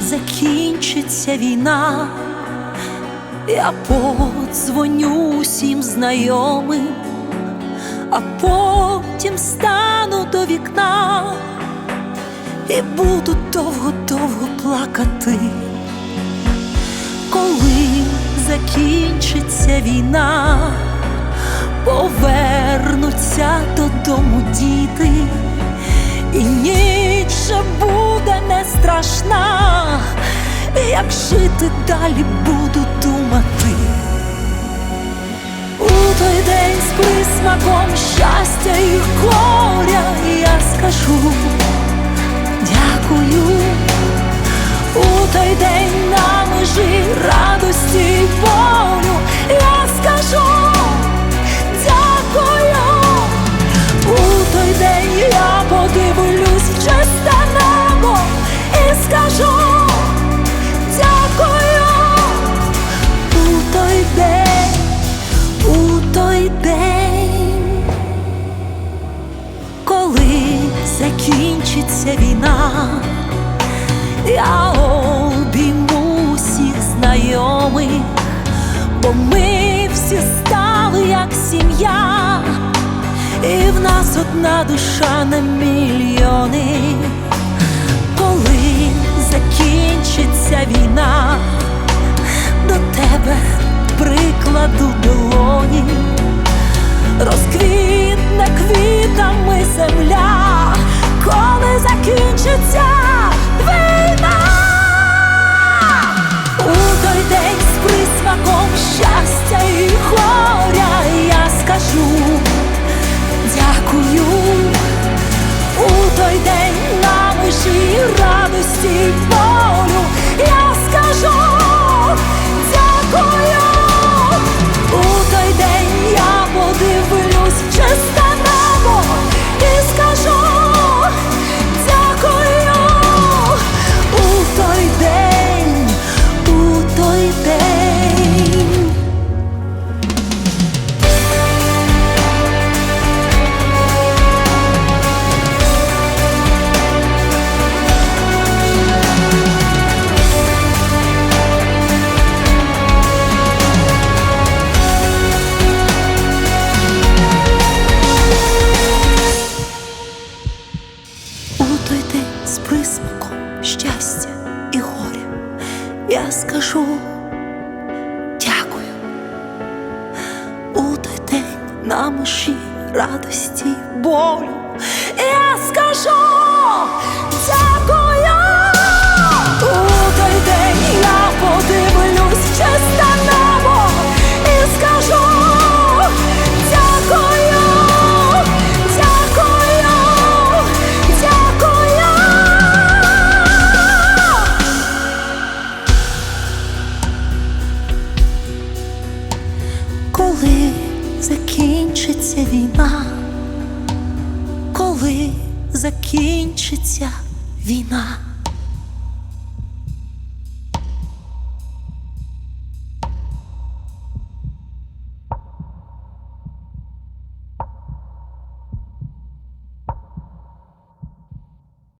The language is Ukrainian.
закінчиться війна, я подзвоню усім знайомим, а потім стану до вікна і буду довго-довго плакати, коли закінчиться війна, повернуться додому діти, страшна, як жити далі буду закінчиться війна, я обійму всіх знайомих, бо ми всі стали як сім'я, і в нас одна душа на мільйони, коли закінчиться війна, я скажу дякую. У той день на межі радості болю я скажу дякую. Коли закінчиться війна, коли закінчиться війна.